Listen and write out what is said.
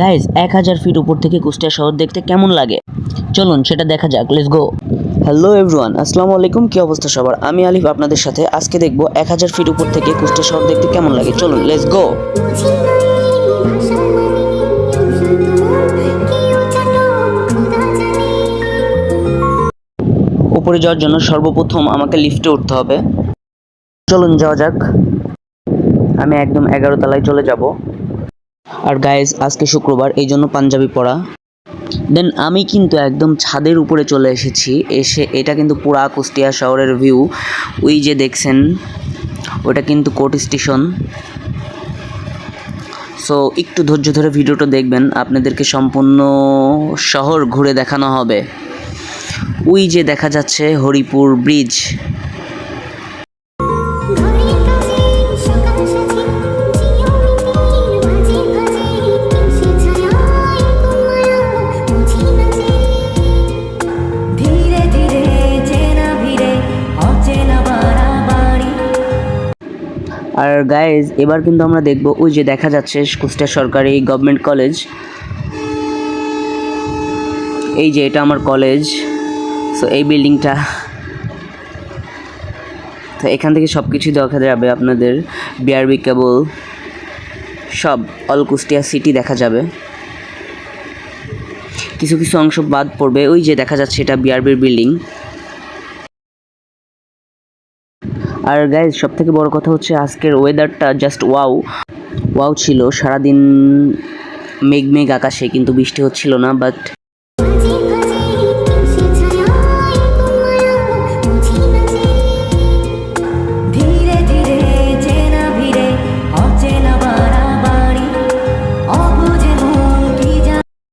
Guys এক হাজার fit উপর থেকে কুষ্টিয়া শহর দেখতে কেমন লাগে? চলুন, সেটা দেখা যাক। লেটস গো হ্যালো এভরিওয়ান আসসালামু আলাইকুম। কি অবস্থা সবার? আমি আলিফ, আপনাদের সাথে আজকে দেখব এক হাজার ফিট উপর থেকে কুষ্টিয়া শহর দেখতে কেমন লাগে। চলুন লেটস গো উপরে যাওয়ার জন্য সর্বপ্রথম আমাকে লিফটে উঠতে হবে। চলুন, যাওয়া যাক। আমি একদম এগারো তলায় চলে যাব। আর গায়েজ আজকে শুক্রবার, এই জন্য পাঞ্জাবি পরা। দেন আমি কিন্তু একদম ছাদের উপরে চলে এসেছি। এসে এটা কিন্তু পুরা কুষ্টিয়া শহরের ভিউ ওই যে দেখছেন, ওটা কিন্তু কোর্ট স্টেশন। সো একটু ধৈর্য ধরে ভিডিওটা দেখবেন, আপনাদেরকে সম্পূর্ণ শহর ঘুরে দেখানো হবে। ওই যে দেখা যাচ্ছে হরিপুর ব্রিজ আর গাইজ এবার কিন্তু আমরা দেখব, ওই যে দেখা যাচ্ছে কুষ্টিয়া সরকারি গভর্নমেন্ট কলেজ এই যে এটা আমার কলেজ সো এই বিল্ডিংটা তো এখান থেকে সব কিছুই দেখা যাবে আপনাদের বিআরবি কেবল সব অল কুষ্টিয়া সিটি দেখা যাবে। কিছু কিছু অংশ বাদ পড়বে, ওই যে দেখা যাচ্ছে এটা বিআরবির বিল্ডিং আর গাইজ সব থেকে বড় কথা হচ্ছে আজকের ওয়েদারটা জাস্ট ওয়াও ওয়াও ছিল, সারাদিন মেঘ মেঘ আকাশে, কিন্তু বৃষ্টি হচ্ছিল না বাট